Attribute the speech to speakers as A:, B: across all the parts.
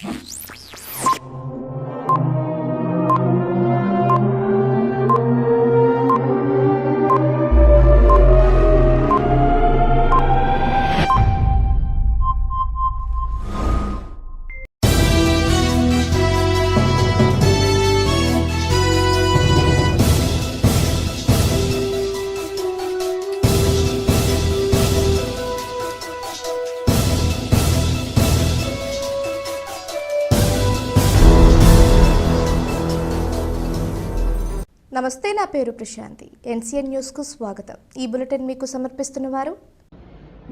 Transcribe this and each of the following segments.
A: Jesus. పేరు Prashanti. NCN న్యూస్కు స్వాగతం. ఈ బులెటిన్ మీకు సమర్పిస్తున్న వారు?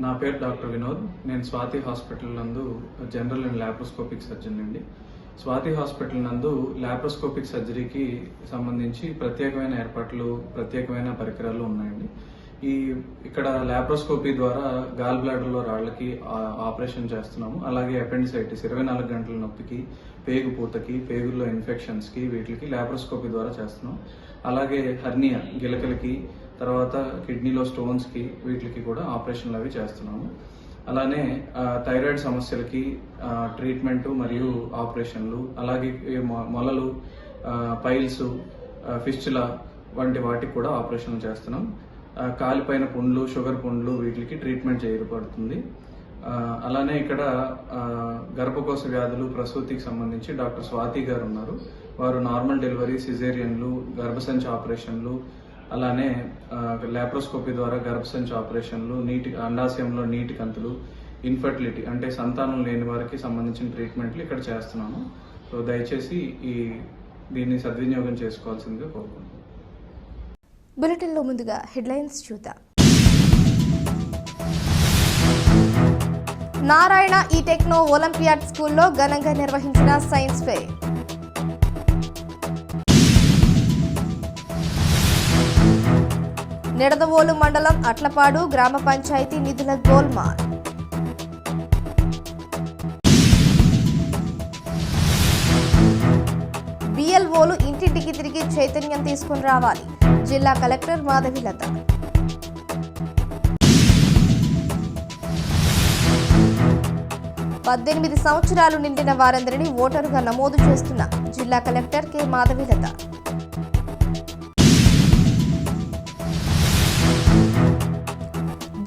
B: నా పేరు డాక్టర్ వినోద్. నేను స్వాతి హాస్పిటల్ నందు జనరల్ అండ్ లాప్రోస్కోపిక్ సర్జన్ అండి. స్వాతి హాస్పిటల్ నందు లాప్రోస్కోపిక్ సర్జరీకి సంబంధించి ప్రత్యేకమైన ఏర్పాట్లు ప్రత్యేకమైన పరికరాలు ఉన్నాయండి. ఈ ఇక్కడ లాప్రోస్కోపీ ద్వారా గాల్ బ్లాడర్లో రాళ్ళకి ఆపరేషన్ చేస్తున్నాము. అలాగే అపెండిసైటిస్ ఇరవై నాలుగు గంటల నొప్పికి పేగు పూతకి పేగుల్లో ఇన్ఫెక్షన్స్కి వీటికి లాప్రోస్కోపీ ద్వారా చేస్తున్నాం. అలాగే హర్నియా గిలకలకి తర్వాత కిడ్నీలో స్టోన్స్కి వీటికి కూడా ఆపరేషన్లు అవి చేస్తున్నాము. అలానే థైరాయిడ్ సమస్యలకి ట్రీట్మెంటు మరియు ఆపరేషన్లు అలాగే మొ- మొలలు పైల్స్ ఫిస్చుల వంటి వాటికి కూడా ఆపరేషన్లు చేస్తున్నాం. కాలిపైన పుండ్లు షుగర్ పుండ్లు వీటికి ట్రీట్మెంట్ చేయబడుతుంది. అలానే ఇక్కడ గర్భకోశ వ్యాధులు ప్రసూతికి సంబంధించి డాక్టర్ స్వాతి గారు ఉన్నారు వారు నార్మల్ డెలివరీ సిజేరియన్లు గర్భసంచి ఆపరేషన్లు అలానే లాప్రోస్కోపీ ద్వారా గర్భసంచి ఆపరేషన్లు నీటి అండాశయంలో నీటి కంతులు ఇన్ఫర్టిలిటీ అంటే సంతానం లేని వారికి సంబంధించిన ట్రీట్మెంట్లు ఇక్కడ చేస్తున్నాము సో దయచేసి ఈ దీన్ని సద్వినియోగం చేసుకోవాల్సిందిగా కోరుకుంటున్నాను.
A: బులెటిన్లో ముందుగా హెడ్లైన్స్ చూద్దాం. నారాయణ ఈ టెక్నో ఒలింపియాడ్ స్కూల్లో ఘనంగా నిర్వహించిన సైన్స్ ఫెయిర్ నిడదవోలు మండలం అట్లపాడు గ్రామ పంచాయతీ నిధుల గోల్మాల్. బిఎల్ఓలు ఇంటింటికి తిరిగి చైతన్యం తీసుకుని రావాలి. జిల్లా కలెక్టర్ మాధవిలత పద్దెనిమిది సంవత్సరాలు నిండిన వారందరినీ ఓటరుగా నమోదు చేస్తున్న జిల్లా collector K. Madhavilatha.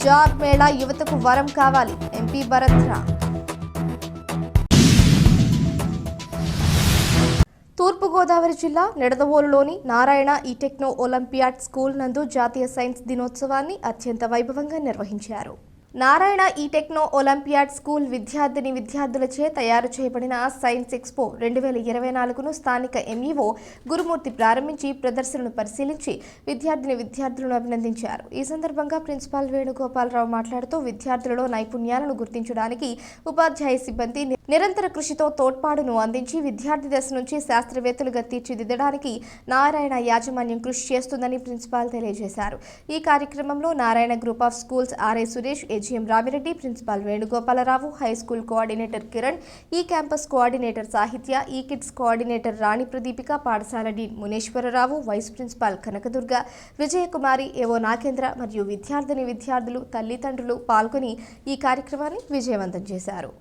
A: Job mela యువతకు వరం కావాలి ఎంపీ భరత్ తూర్పుగోదావరి జిల్లా నిడదవోలులోని నారాయణ ఈ టెక్నో ఒలింపియాడ్ స్కూల్ నందు జాతీయ సైన్స్ దినోత్సవాన్ని అత్యంత వైభవంగా నిర్వహించారు. నారాయణ ఈ టెక్నో ఒలింపియాడ్ స్కూల్ విద్యార్థిని విద్యార్థులచే తయారు చేయబడిన సైన్స్ ఎక్స్పో రెండు వేల ఇరవై నాలుగును స్థానిక ఎంఈఓ గురుమూర్తి ప్రారంభించి ప్రదర్శనను పరిశీలించి విద్యార్థిని విద్యార్థులను అభినందించారు. ఈ సందర్భంగా ప్రిన్సిపాల్ వేణుగోపాలరావు మాట్లాడుతూ విద్యార్థులలో నైపుణ్యాలను గుర్తించడానికి ఉపాధ్యాయ సిబ్బంది నిరంతర కృషితో తోడ్పాటును అందించి విద్యార్థి దశ నుంచి శాస్త్రవేత్తలుగా తీర్చిదిద్దడానికి నారాయణ యాజమాన్యం కృషి చేస్తుందని ప్రిన్సిపాల్ తెలియజేశారు. ఈ కార్యక్రమంలో Narayana group of schools RI Suresh AGM Ramireddy principal Venugopalarao high school coordinator Kiran ఈ క్యాంపస్ కోఆర్డినేటర్ సాహిత్య ఈ కిడ్స్ కోఆర్డినేటర్ రాణి ప్రదీపిక పాఠశాల dean Muneswararao vice principal Kanakadurga Vijayakumari AO Nagendra మరియు విద్యార్థిని విద్యార్థులు తల్లిదండ్రులు పాల్గొని ఈ కార్యక్రమాన్ని విజయవంతం చేశారు.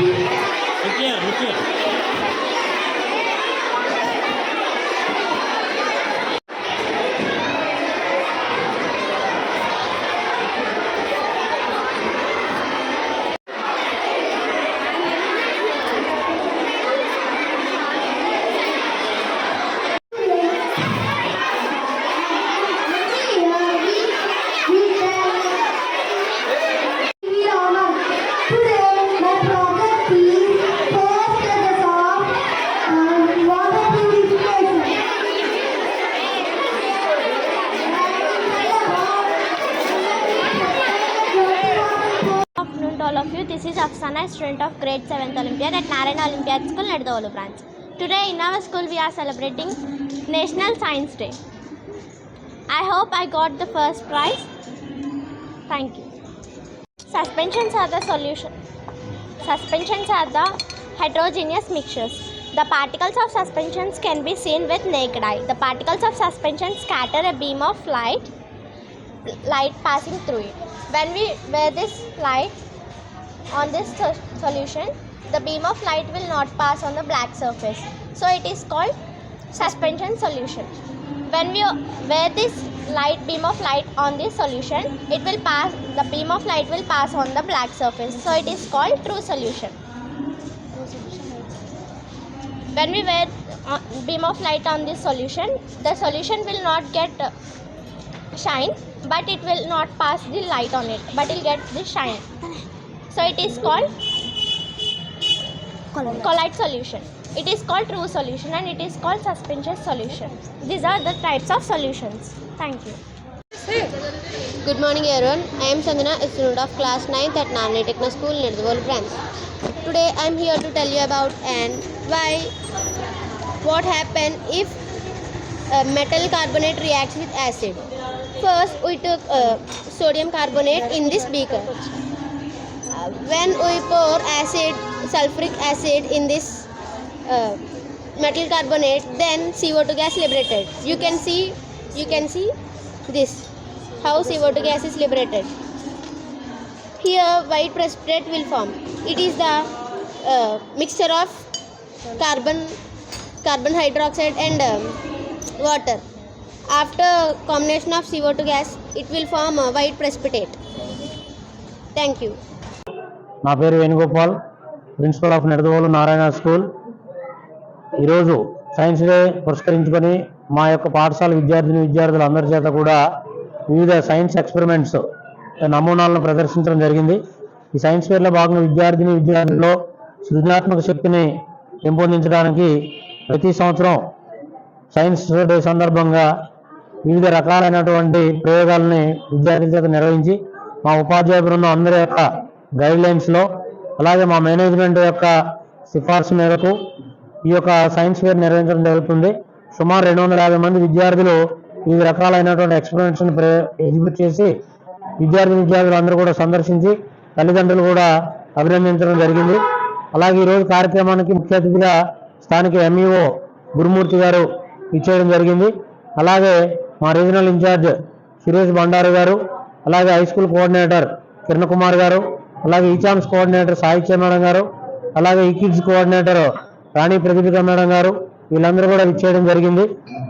C: 不见不见。Nedavolu branch. Today in our school we are celebrating National Science Day. I hope I got the first prize. Thank you. Suspensions are the solution. Suspensions are the heterogeneous mixtures. The particles of suspensions can be seen with naked eye. The particles of suspension scatter a beam of light light passing through it. When we wear this light on this solution, the beam of light will not pass on the black surface. So it is called suspension solution. When we wear this light beam of light on this solution, it will pass the beam of light will pass on the black surface. So it is called true solution. When we wear uh, beam of light on this solution, the solution will not get uh, shine but it will not pass the light on it but it will get the shine so it is called collide solution it is called true solution and it is called suspension solution these are the types of solutions thank you
D: Good morning everyone. I am Sandana, a student of class 9th at Narni Techno School, Nirdwal branch. Today I am here to tell you about and why what happen if uh, metal carbonate reacts with acid. First we took uh, sodium carbonate in this beaker. When we pour acid, sulfuric acid in this uh, metal carbonate, then CO2 gas liberated. You can see, you can see this how CO2 gas is liberated. Here white precipitate will form. It is the uh, mixture of carbon, carbon hydroxide and um, water. After combination of CO2 gas, it will form a white precipitate. Thank you.
E: నా పేరు Venugopal principal of Nidadavolu Narayana school. ఈరోజు science day పురస్కరించుకొని మా యొక్క పాఠశాల విద్యార్థిని విద్యార్థులు అందరి చేత కూడా వివిధ సైన్స్ ఎక్స్పెరిమెంట్స్ నమూనాలను ప్రదర్శించడం జరిగింది. ఈ సైన్స్ ఫేర్లో భాగంగా విద్యార్థిని విద్యార్థుల్లో సృజనాత్మక శక్తిని పెంపొందించడానికి ప్రతి సంవత్సరం సైన్స్ డే సందర్భంగా వివిధ రకాలైనటువంటి ప్రయోగాలని విద్యార్థుల చేత నిర్వహించి మా ఉపాధ్యాయ బృందం అందరి యొక్క గైడ్లైన్స్లో అలాగే మా మేనేజ్మెంట్ యొక్క సిఫార్సు మేరకు ఈ యొక్క సైన్స్ ఫేర్ నిర్వహించడం జరుగుతుంది. సుమారు రెండు వందల యాభై మంది విద్యార్థులు వివిధ రకాలైనటువంటి ఎక్స్పెరిమెంట్స్ ఎగ్జిబిట్ చేసి విద్యార్థి విద్యార్థులు అందరూ కూడా సందర్శించి తల్లిదండ్రులు కూడా అభినందించడం జరిగింది. అలాగే ఈరోజు కార్యక్రమానికి ముఖ్య అతిథిగా స్థానిక ఎంఈఓ గురుమూర్తి గారు ఇచ్చేయడం జరిగింది. అలాగే మా రీజనల్ ఇన్ఛార్జ్ సురేష్ బండారు గారు అలాగే high school coordinator Kiran Kumar garu అలాగే eChamps coordinator Sahitya madam garu అలాగే ఈ kids coordinator Rani Pradeepika madam garu వీళ్ళందరూ కూడా ఇచ్చేయడం జరిగింది.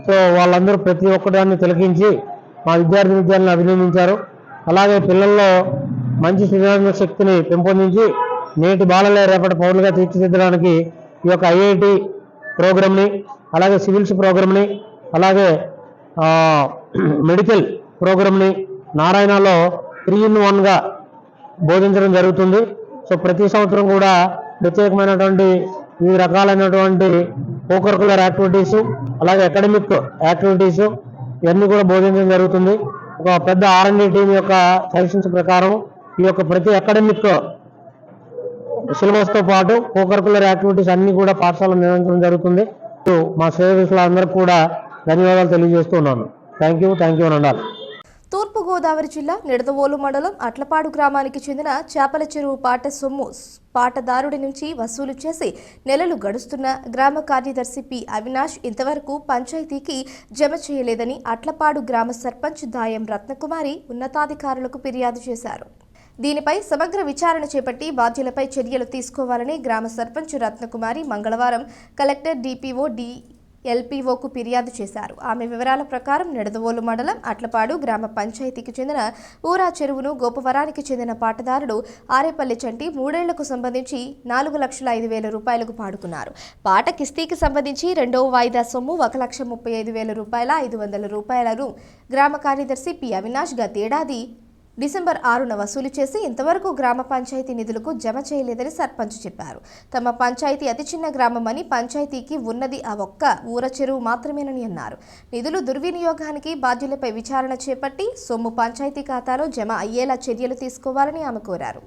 E: సో వాళ్ళందరూ ప్రతి ఒక్కదాన్ని తిలకించి మా విద్యార్థి విద్యార్థులను అభినందించారు. అలాగే పిల్లల్లో మంచి సృజనాత్మక శక్తిని పెంపొందించి నేటి బాలలే రేపటి పౌరులుగా తీర్చిదిద్దడానికి ఈ యొక్క ఐఐటి ప్రోగ్రామ్ని అలాగే సివిల్స్ ప్రోగ్రామ్ని అలాగే మెడికల్ ప్రోగ్రామ్ని నారాయణలో త్రీ ఇన్ వన్గా బోధించడం జరుగుతుంది. సో ప్రతి సంవత్సరం కూడా ప్రత్యేకమైనటువంటి వివిధ రకాలైనటువంటి కోకరికులర్ యాక్టివిటీస్ అలాగే అకాడమిక్ యాక్టివిటీస్ ఇవన్నీ కూడా బోధించడం జరుగుతుంది. ఒక పెద్ద ఆర్ఎండి టీం యొక్క సజెషన్స్ ప్రకారం ఈ యొక్క ప్రతి అకాడమిక్ సిలబస్తో పాటు కోకరికులర్ యాక్టివిటీస్ అన్ని కూడా పాఠశాలలో నిర్వహించడం జరుగుతుంది. సో మా శ్రేయస్సులందరికీ కూడా ధన్యవాదాలు తెలియజేస్తున్నాను థ్యాంక్ యూ థ్యాంక్ యూ అని
A: తూర్పుగోదావరి జిల్లా నిడదవోలు మండలం అట్లపాడు గ్రామానికి చెందిన చేపల చెరువు పాట సొమ్ము పాటదారుడి నుంచి వసూలు చేసి నెలలు గడుస్తున్న గ్రామ కార్యదర్శి పి అవినాష్ ఇంతవరకు పంచాయతీకి జమ చేయలేదని అట్లపాడు గ్రామ సర్పంచ్ దాయం రత్నకుమారి ఉన్నతాధికారులకు ఫిర్యాదు చేశారు. దీనిపై సమగ్ర విచారణ చేపట్టి బాధ్యులపై చర్యలు తీసుకోవాలని గ్రామ సర్పంచ్ రత్నకుమారి మంగళవారం కలెక్టర్ డిపిఓ డి ఎల్పీఓకు ఫిర్యాదు చేశారు. ఆమె వివరాల ప్రకారం నిడదవోలు మండలం అట్లపాడు గ్రామ పంచాయతీకి చెందిన ఊరా చెరువును గోపవరానికి చెందిన పాటదారుడు ఆరేపల్లి చంటి మూడేళ్ళకు సంబంధించి నాలుగు లక్షల ఐదు వేల రూపాయలకు పాడుకున్నారు. పాట కిస్తీకి సంబంధించి రెండవ వాయిదా సొమ్ము ఒక లక్ష ముప్పై ఐదు వేల రూపాయల ఐదు వందల రూపాయలను గ్రామ కార్యదర్శి పి అవినాష్ గతేడాది డిసెంబర్ ఆరున వసూలు చేసి ఇంతవరకు గ్రామ పంచాయతీ నిధులకు జమ చేయలేదని సర్పంచ్ చెప్పారు. తమ పంచాయతీ అతి చిన్న గ్రామమని పంచాయతీకి ఉన్నది ఆ ఒక్క ఊర చెరువు మాత్రమేనని అన్నారు. నిధులు దుర్వినియోగానికి బాధ్యులపై విచారణ చేపట్టి సొమ్ము పంచాయతీ ఖాతాలో జమ అయ్యేలా చర్యలు తీసుకోవాలని ఆమె కోరారు.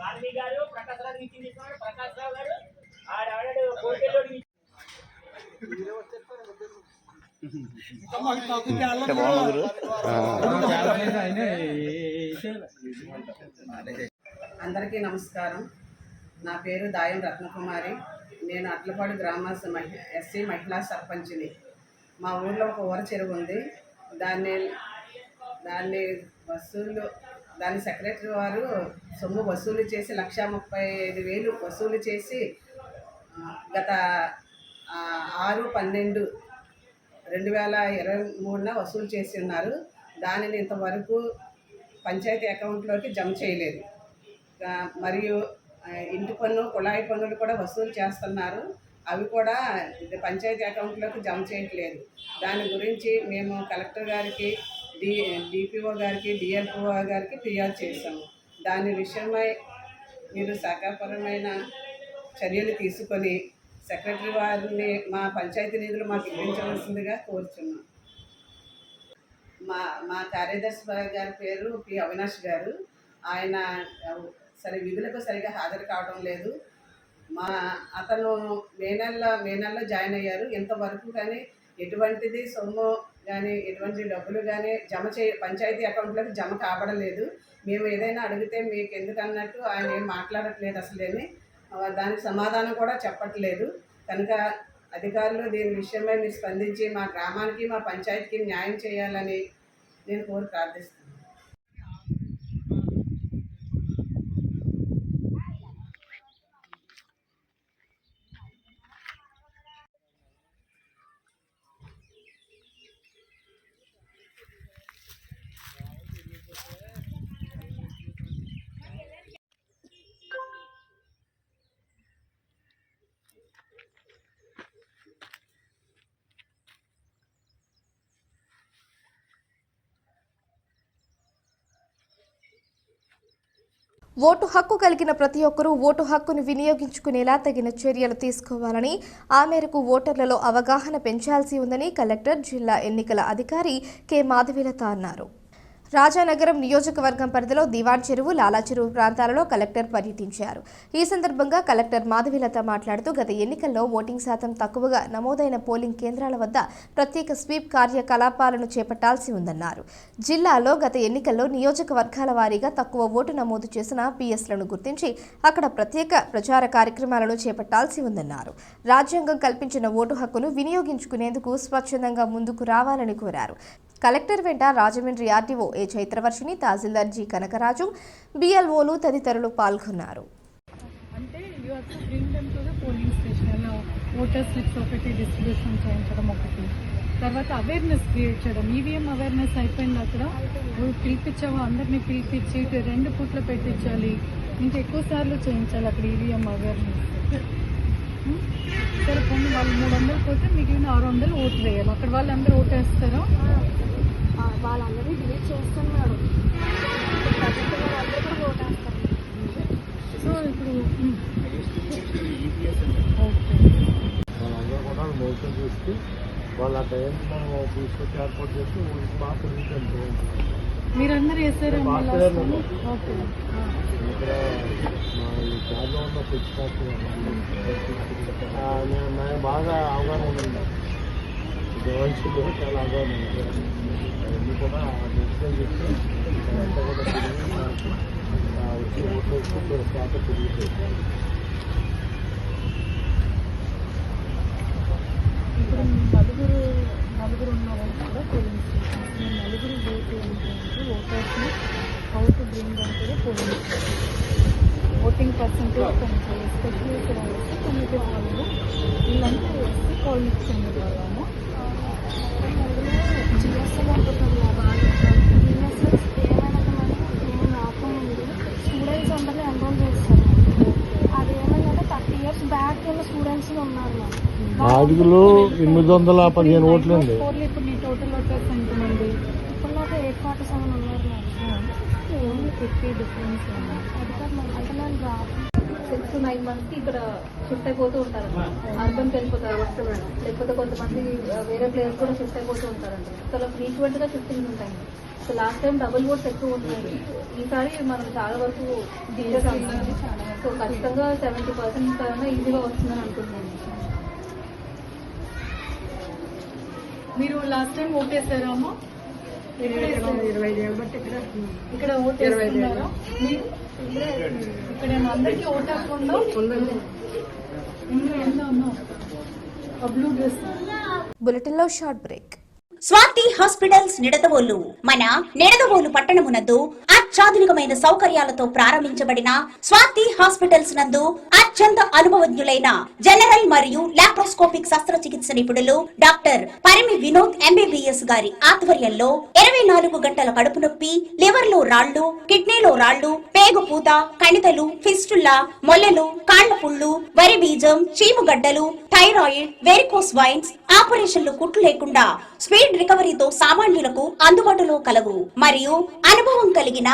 F: వాల్మీ గారు ప్రకాశ్ నుంచి తీసుకున్నాడు ప్రకాశ్ రావు గారు ఆడాడు
G: అందరికీ నమస్కారం. నా పేరు దాయం రత్నకుమారి. నేను అట్లపాడు గ్రామ ఎస్సీ మహిళా సర్పంచ్ని. మా ఊర్లో ఒక ఊర చెరువు ఉంది. దాన్ని దాన్ని వసూలు దాని సెక్రటరీ వారు సొమ్ము వసూలు చేసి లక్షా ముప్పై ఐదు వేలు వసూలు చేసి గత ఆరు పన్నెండు రెండు వేల ఇరవై మూడున వసూలు చేసి ఉన్నారు. దానిని ఇంతవరకు పంచాయతీ అకౌంట్లోకి జమ చేయలేదు. మరియు ఇంటి పన్ను కుళాయి పన్నులు కూడా వసూలు చేస్తున్నారు. అవి కూడా పంచాయతీ అకౌంట్లోకి జమ చేయట్లేదు. దాని గురించి మేము కలెక్టర్ గారికి డి డిపిఓ గారికి డిఎల్పిఓ గారికి ఫిర్యాదు చేశాము దాని విషయమై మీరు శాఖాపరమైన చర్యలు తీసుకొని సెక్రటరీ వారిని మా పంచాయతీ నిధులు మాకు ఇప్పించవలసిందిగా కోరుచున్నాం. మా మా కార్యదర్శి గారి పేరు పి అవినాష్ గారు. ఆయన సరి విధులకు సరిగా హాజరు కావడం లేదు. మా అతను మే నెలలో మే నెలలో జాయిన్ అయ్యారు. ఇంతవరకు కానీ ఎటువంటిది సొమ్ము కానీ ఎటువంటి డబ్బులు కానీ జమ చే పంచాయతీ అకౌంట్లోకి జమ కాబడలేదు. మేము ఏదైనా అడిగితే మీకు ఎందుకు అన్నట్టు ఆయన ఏం మాట్లాడట్లేదు అసలేని దానికి సమాధానం కూడా చెప్పట్లేదు. కనుక అధికారులు దీని విషయమై మీరు స్పందించి మా గ్రామానికి మా పంచాయతీకి న్యాయం చేయాలని నేను కోరి ప్రార్థిస్తున్నాను.
A: ఓటు హక్కు కలిగిన ప్రతి ఒక్కరూ ఓటు హక్కును వినియోగించుకునేలా తగిన చర్యలు తీసుకోవాలని ఆ మేరకు ఓటర్లలో అవగాహన పెంచాల్సి ఉందని కలెక్టర్ జిల్లా ఎన్నికల అధికారి కె. మాధవిలత అన్నారు. రాజానగరం నియోజకవర్గం పరిధిలో దివాన్ చెరువు లాలా చెరువు ప్రాంతాలలో కలెక్టర్ పర్యటించారు. ఈ సందర్భంగా కలెక్టర్ మాధవీలత మాట్లాడుతూ గత ఎన్నికల్లో ఓటింగ్ శాతం తక్కువగా నమోదైన పోలింగ్ కేంద్రాల వద్ద ప్రత్యేక స్వీప్ కార్యకలాపాలను చేపట్టాల్సి ఉందన్నారు. జిల్లాలో గత ఎన్నికల్లో నియోజకవర్గాల వారీగా తక్కువ ఓటు నమోదు చేసిన పిఎస్లను గుర్తించి అక్కడ ప్రత్యేక ప్రచార కార్యక్రమాలను చేపట్టాల్సి ఉందన్నారు. రాజ్యాంగం కల్పించిన ఓటు హక్కును వినియోగించుకునేందుకు స్వచ్ఛందంగా ముందుకు రావాలని కోరారు. కలెక్టర్ వెంట Rajahmundry RDO A Chaitravarshini tahsildar G Kanakaraju బిఎల్ఓలు తదితరులు పాల్గొన్నారు.
H: అంటే పోలింగ్ ఓటర్ స్లిప్స్ ఒకటి డిస్ట్రిబ్యూషన్ చేయించడం ఒకటి. తర్వాత అవేర్నెస్ క్రియేట్ చేయడం. ఈవీఎం అవేర్నెస్ అయిపోయింది అక్కడ? నువ్వు అందరినీ పిలిపించి రెండు పూట్లు పెట్టించాలి. ఇంకా ఎక్కువ సార్లు చేయించాలి అక్కడ ఈవీఎం అవేర్నెస్ సరే కొన్ని వాళ్ళు మూడు వందలు పోతే మిగిలిన ఆరు వందలు ఓటు వేయాలి. అక్కడ వాళ్ళందరూ ఓటు వేస్తారా?
C: వాళ్ళందరూ డిలీట్ చేస్తున్నారు. కూడా ఓటేస్తారు
H: సో ఇప్పుడు
I: వాళ్ళందరూ కూడా మోసం చేస్తే వాళ్ళ టైం తీసుకొచ్చి ఏర్పాటు చేస్తే
H: మీరందరూ వేసారా. ఓకే.
I: ఇక్కడ మా ఈ క్యాబ్లో ఉన్న పిచ్చి నేను బాగా అవగాహన ఉంది గోవాల్సిందో చాలా బాగుంది. అన్ని కూడా డిజిటల్ చేస్తే అంతా కూడా తిరిగి మనకి వచ్చే ఓట్లు శాఖ తిరుగుతుంది ఇప్పుడు
H: నలుగురు నలుగురు ఉన్న ఓట్స్ కూడా పోలింగ్ స్టేషన్స్ మేము నలుగురు ఓటు ఏంటంటే ఓటర్స్ని హౌ టు బ్రింగ్ అని ఓటింగ్ పర్సంటేజ్ పెంచాలి ఎస్పెషల్లీ ఇక్కడ వేస్తే కొన్ని వాళ్ళు వీళ్ళంతా
C: వేస్తే కాల్ ఇచ్చింది ద్వారా
I: బాధికులు ఎనిమిది వందల పదిహేను ఓట్లు
H: అండి. ఇప్పుడు
C: ఇప్పుడు నాకు ఎయిట్ ఫార్టీ సెవెన్ ఉన్నారు
H: ఫిఫ్టీ డిఫరెన్స్
C: అంటే నేను రా
J: సిక్స్ టు నైన్ మంత్స్కి ఇక్కడ షిఫ్ట్ అయిపోతూ ఉంటారు. అర్బన్కి వెళ్ళిపోతారు వస్తే మేడం లేకపోతే కొంతమంది వేరే ప్లేస్ కూడా షిఫ్ట్ అయిపోతూ ఉంటారంట చాలా ఫ్రీక్వెంట్గా షిఫ్టింగ్ ఉంటాయి. So last time double votes ఎక్కువ ఉన్నాయి ఈసారి మనం చాలా వరకు డీజెస్ సో ఖచ్చితంగా సెవెంటీ పర్సెంట్ కన్నా ఈజీగా వస్తుందని అనుకుంటున్నాను.
H: మీరు లాస్ట్ టైం ఇక్కడ ఓటేస్తున్నారా మీరు ఇక్కడ అందరికీ ఓట్ హక్కు ఉందా ఇందులో ఎంత ఉన్నావు బ్లూ డ్రెస్.
A: బులెటిన్లో short break.
K: Swathi hospitals Nidadavolu. మన నిడదవోలు పట్టణమునందు అత్యాధునికమైన సౌకర్యాలతో ప్రారంభించబడిన స్వాతి హాస్పిటల్స్ నందు అత్యంత అనుభవజ్ఞులైన జనరల్ మరియు లాప్రోస్కోపిక్ శస్త్రచికిత్స నిపుణులు డాక్టర్ పరిమి వినోద్ ఎంబీబీఎస్ గారి ఆధ్వర్యంలో ఇరవై నాలుగు గంటల కడుపు నొప్పి లివర్లో రాళ్ళు కిడ్నీలో రాళ్ళు పేగు పూత కణితలు ఫిస్టుల్లా మొల్లలు కాళ్ళ పుళ్ళు వరి బీజం చీముగడ్డలు థైరాయిడ్ వెరికోస్ వైన్స్ ఆపరేషన్లు కుట్లు లేకుండా స్పీడ్ రికవరీతో సామాన్యులకు అందుబాటులో కలవు. మరియు అనుభవం కలిగిన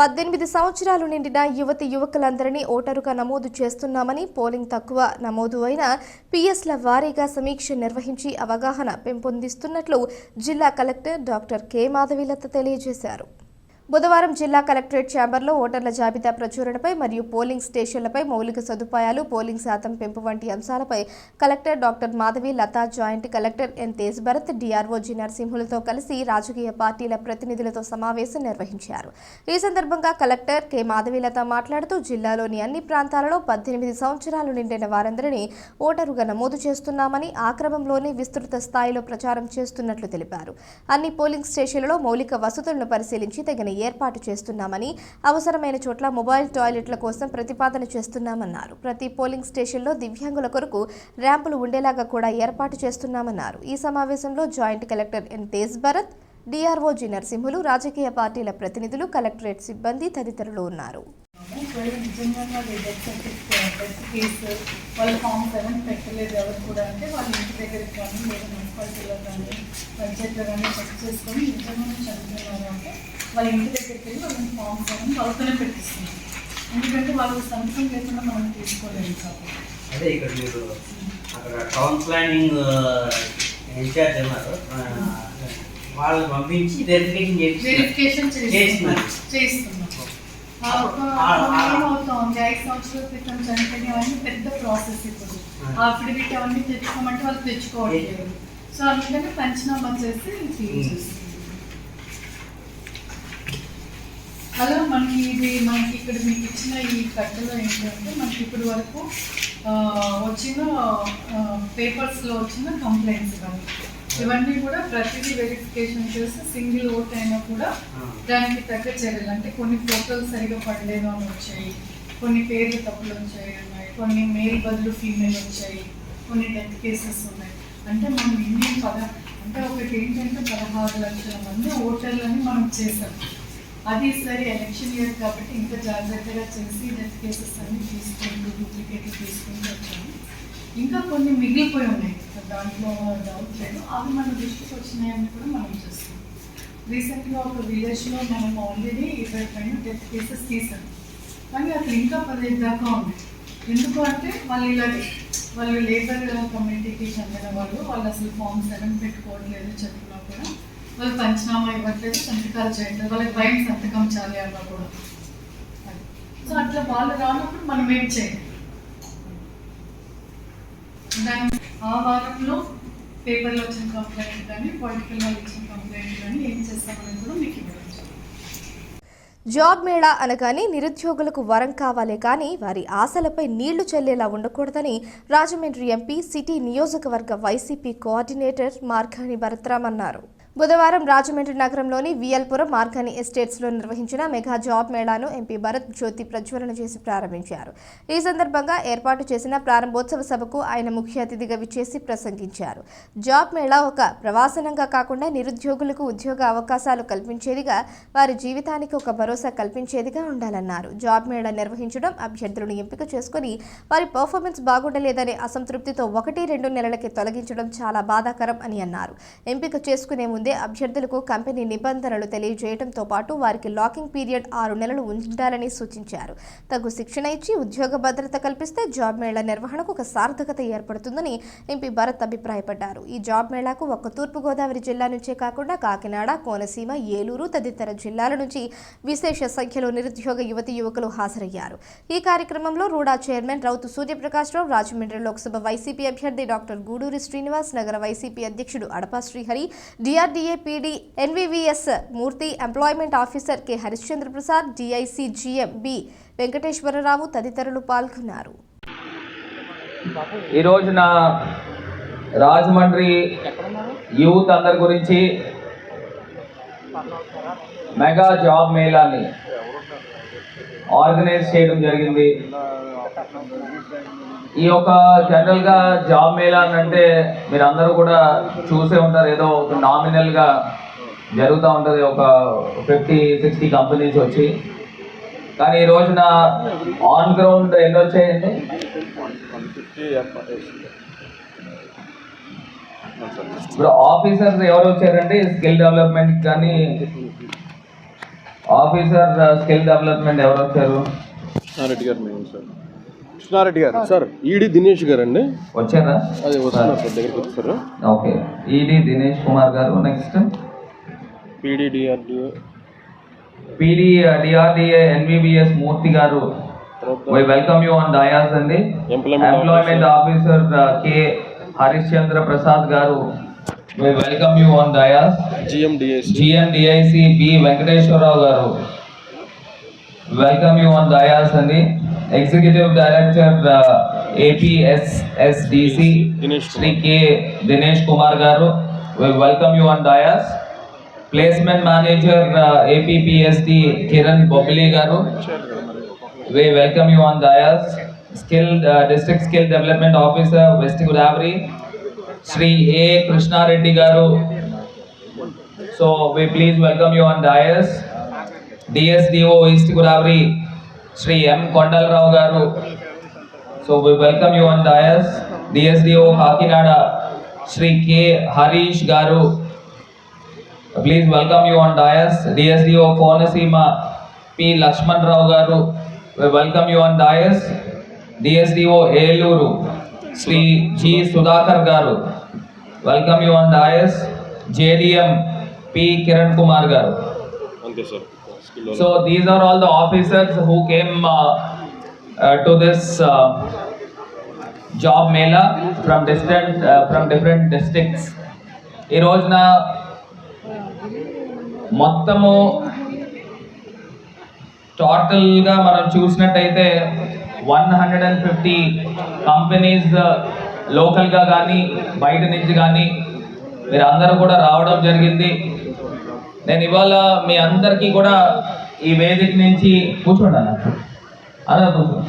A: పద్దెనిమిది సంవత్సరాలు నిండిన యువతి యువకులందరినీ ఓటరుగా నమోదు చేస్తున్నామని పోలింగ్ తక్కువ నమోదు అయిన పిఎస్ల వారీగా సమీక్ష నిర్వహించి అవగాహన పెంపొందిస్తున్నట్లు జిల్లా కలెక్టర్ డాక్టర్ కె. మాధవీలత తెలియజేశారు. బుధవారం జిల్లా కలెక్టరేట్ ఛాంబర్లో ఓటర్ల జాబితా ప్రచురణపై మరియు పోలింగ్ స్టేషన్లపై మౌలిక సదుపాయాలు పోలింగ్ శాతం పెంపు వంటి అంశాలపై collector doctor Madhavi Latha joint collector N Tej Bharat DRO G నరసింహులతో కలిసి రాజకీయ పార్టీల ప్రతినిధులతో సమావేశం నిర్వహించారు. ఈ సందర్భంగా కలెక్టర్ కె మాధవీలత మాట్లాడుతూ జిల్లాలోని అన్ని ప్రాంతాలలో పద్దెనిమిది సంవత్సరాలు నిండిన వారందరినీ ఓటరుగా నమోదు చేస్తున్నామని ఆ క్రమంలోనే విస్తృత స్థాయిలో ప్రచారం చేస్తున్నట్లు తెలిపారు. అన్ని పోలింగ్ స్టేషన్లలో మౌలిక వసతులను పరిశీలించి తగిన ఏర్పాటు చేస్తున్నామని అవసరమైన చోట్ల మొబైల్ టాయిలెట్ల కోసం ప్రతిపాదన చేస్తున్నామన్నారు. ప్రతి పోలింగ్ స్టేషన్లో దివ్యాంగుల కొరకు ర్యాంపులు ఉండేలాగా కూడా ఏర్పాటు చేస్తున్నామన్నారు. ఈ సమావేశంలో joint collector N. Tej Bharat DRO G Narasimhulu రాజకీయ పార్టీల ప్రతినిధులు కలెక్టరేట్ సిబ్బంది తదితరులు ఉన్నారు.
H: ఒకవేళ నిజంగా వాళ్ళు డెత్ సర్టిఫికేట్ డెత్ కేసు వాళ్ళ ఫామ్ సెవెన్ పెట్టలేదు ఎవరు కూడా అంటే వాళ్ళ ఇంటి దగ్గరికి కానీ లేదా మున్సిపాలిటీలో కానీ పంచాయతీలో కానీ చెక్ చేసుకొని నిజంగా చనిపోయినారు అంటే వాళ్ళ ఇంటి దగ్గరికి వెళ్ళి వాళ్ళని ఫామ్ సెవెన్ వాళ్ళతోనే పెట్టిస్తున్నాం ఎందుకంటే వాళ్ళు సంతకం లేకుండా మనం తీసుకోలేము కాబట్టి
F: అదే ఇక్కడ మీరు అక్కడ టౌన్ ప్లానింగ్ ఇన్ఛార్జ్ ఉన్నారు ఆ, వాళ్ళని పంపించి వెరిఫికేషన్ చేసి
H: వెరిఫికేషన్
F: చేస్తున్నారు.
H: చేస్తున్నాం చేస్తున్నాం ఐదు సంవత్సరాల క్రితం పెద్ద ప్రాసెస్ ఇప్పుడు అఫిడవిట్ అవన్నీ తెచ్చుకోమంటే వాళ్ళు తెచ్చుకోవట్లేదు సో అందుకని పంచనామా చేసి చేస్తున్నాం అలా మనకి ఇది మనకి ఇక్కడ మీకు ఇచ్చిన ఈ కట్టలో ఏంటంటే మనకి ఇప్పటి వరకు వచ్చిన పేపర్స్లో వచ్చిన కంప్లైంట్స్ కానీ ఇవన్నీ కూడా ప్రతిదీ వెరిఫికేషన్ చేసి సింగిల్ ఓట్ అయినా కూడా దానికి తగ్గ చర్యలు. అంటే కొన్ని ఫోటోలు సరిగా పడలేదు అని వచ్చాయి. కొన్ని పేర్లు తప్పులు వచ్చాయి ఉన్నాయి కొన్ని మేల్ బదులు ఫీమేల్ వచ్చాయి. కొన్ని డెత్ కేసెస్ ఉన్నాయి. అంటే మనం ఇన్ని పద అంటే ఒకటి ఏంటంటే పదహారు లక్షల మంది ఓటర్లని మనం చేసాం అది సరే ఎలక్షన్ ఇయర్ కాబట్టి ఇంకా జాగ్రత్తగా చేసి డెత్ కేసెస్ అన్ని తీసుకుంటూ డూప్లికేట్లు తీసుకుంటూ వచ్చాము ఇంకా కొన్ని మిగిలిపోయి ఉన్నాయి. దాంట్లో డౌట్ లేదు. అవి మన దృష్టికి వచ్చినాయని కూడా మనం చూస్తాం. రీసెంట్గా ఒక విలేజ్లో మనం ఆల్రెడీ ఇరవై పైన డెత్ కేసెస్ తీసాం. కానీ అక్కడ ఇంకా పదిహేను దాకా ఉన్నాయి ఎందుకు అంటే వాళ్ళు ఇలా వాళ్ళు లేబర్ కమ్యూనిటీకి చెందిన వాళ్ళు వాళ్ళు అసలు ఫామ్ సెవెన్ పెట్టుకోవట్లేదు చెప్పినా కూడా. వాళ్ళు పంచనామా ఇవ్వట్లేదు సంతకాలు చేయట్లేదు. వాళ్ళకి క్లయింట్ సంతకం చేయాలి అన్నా కూడా సో అట్లా వాళ్ళు రానప్పుడు మనం ఏం చేయాలి దాని ఆ వారంలో పేపర్లో వచ్చిన కంప్లైంట్ కానీ పొలిటికల్ వాళ్ళు ఇచ్చిన కంప్లైంట్ కానీ ఏం చేస్తామని కూడా మీకు ఇవ్వడం
A: జాబ్ మేళా అనగానే నిరుద్యోగులకు వరం కావాలే కానీ వారి ఆశలపై నీళ్ళు చెల్లేలా ఉండకూడదని రాజమండ్రి ఎంపీ సిటీ నియోజకవర్గ వైసీపీ కోఆర్డినేటర్ మార్గాని భరత్రామ్ అన్నారు. బుధవారం రాజమండ్రి నగరంలోని వియల్పురం మార్గాని ఎస్టేట్స్లో నిర్వహించిన మెగా జాబ్ మేళాను ఎంపీ భరత్ జ్యోతి ప్రజ్వలన చేసి ప్రారంభించారు. ఈ సందర్భంగా ఏర్పాటు చేసిన ప్రారంభోత్సవ సభకు ఆయన ముఖ్య అతిథిగా విచ్చేసి ప్రసంగించారు. జాబ్ మేళా ఒక ప్రవాసనంగా కాకుండా నిరుద్యోగులకు ఉద్యోగ అవకాశాలు కల్పించేదిగా వారి జీవితానికి ఒక భరోసా కల్పించేదిగా ఉండాలన్నారు. జాబ్ మేళా నిర్వహించడం అభ్యర్థులను ఎంపిక చేసుకుని వారి పర్ఫార్మెన్స్ బాగుండలేదనే అసంతృప్తితో ఒకటి రెండు నెలలకి తొలగించడం చాలా బాధాకరం అని అన్నారు. ఎంపిక చేసుకునే ముందే అభ్యర్థులకు కంపెనీ నిబంధనలు తెలియజేయడంతో పాటు వారికి లాకింగ్ పీరియడ్ ఆరు నెలలు ఉండాలని సూచించారు. తగు శిక్షణ ఇచ్చి ఉద్యోగ భద్రత కల్పిస్తే జాబ్ మేళా నిర్వహణకు ఒక సార్థకత ఏర్పడుతుందని ఎంపీ భరత్ అభిప్రాయపడ్డారు. ఈ జాబ్ మేళాకు ఒక్క తూర్పుగోదావరి జిల్లా నుంచే కాకుండా కాకినాడ కోనసీమ ఏలూరు తదితర జిల్లాల నుంచి విశేష సంఖ్యలో నిరుద్యోగ యువతి యువకులు హాజరయ్యారు. ఈ కార్యక్రమంలో RUDA chairman Rowthu Suryaprakashrao Rajahmundry Lok Sabha YCP అభ్యర్థి డాక్టర్ గూడూరి శ్రీనివాస్ నగర వైసీపీ అధ్యక్షుడు Adapa Srihari DR DRDA PD NVVS Murthy employment officer K Harishchandra Prasad DIC GM B Venkateswararao తదితరులు పాల్గొన్నారు.
L: ఈ రోజున రాజమండ్రి యూత్ అందరి గురించి మెగా జాబ్ మేళాని ఆర్గనైజ్ చేయడం జరిగింది. ఈ యొక్క జనరల్గా జాబ్ మేళా అని అంటే మీరు అందరూ కూడా చూసే ఉంటారు ఏదో ఒక నామినల్గా జరుగుతూ ఉంటుంది. ఒక ఫిఫ్టీ సిక్స్టీ కంపెనీస్ వచ్చి. కానీ ఈ రోజున ఆన్ గ్రౌండ్ ఎన్ని వచ్చాయండి? ఇప్పుడు ఆఫీసర్స్ ఎవరు వచ్చారంటే స్కిల్ డెవలప్మెంట్ కానీ ఆఫీసర్ స్కిల్ డెవలప్మెంట్ ఎవరు వచ్చారు?
I: కృష్ణారెడ్డి గారు. సార్ ఈడి దినేష్ గారు అండి
L: వచ్చారా?
I: అది వస్తున్నారు సార్. దగ్గరికి వచ్చారు
L: okay. ED Dinesh Kumar garu next
I: PD DRDO
L: PD DRDA NVBS Murthy garu. we welcome you on dais అండి. Employment officer K. Harishchandra Prasad garu. Welcome you on dais
I: GM DS
L: GM DIC B Venkateswararao garu. welcome you on Daya Sandhi, Executive Director uh,
I: APSSDC,
L: Sri K. Dinesh Kumar Garu. We welcome you on Dayas. Placement Manager uh, APPSD Kiran Bobili Garu. We welcome you on Dayas. Skilled uh, District Skill Development Officer West Godavari, Sri A. Krishna Reddy Garu. So we please welcome you on Dayas. DSDO east Godavari Shri M Kondalarao garu so we welcome you on dais DSDO Kakinada Shri K Harish garu please welcome you on dais DSDO Konaseema P Lakshman Rao garu welcome you on dais DSDO Eluru Shri G Sudhakar garu welcome you on dais JDM P Kiran Kumar garu okay sir Kumar Garu.
I: అంతే sir skill
L: So these are all the officers who came uh, uh, to this uh, job mela from distant uh, from different districts. ఈ రోజున మొత్తము టోటల్గా మనం చూసినట్టయితే one hundred and fifty companies లోకల్గా కానీ బయట నుంచి కానీ మీరు అందరూ కూడా రావడం జరిగింది నేను ఇవాళ మీ అందరికీ కూడా ఈ వేదిక నుంచి కూర్చోండి అన్న అన్న కూర్చో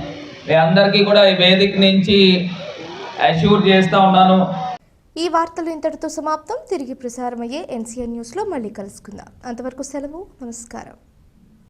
L: మీ అందరికీ కూడా ఈ వేదిక నుంచి అష్యూర్ చేస్తూ ఉన్నాను.
A: ఈ వార్తలు ఇంతటితో సమాప్తం. తిరిగి ప్రసారమయ్యే ఎన్సీఎన్ న్యూస్లో మళ్ళీ కలుసుకుందాం. అంతవరకు సెలవు నమస్కారం.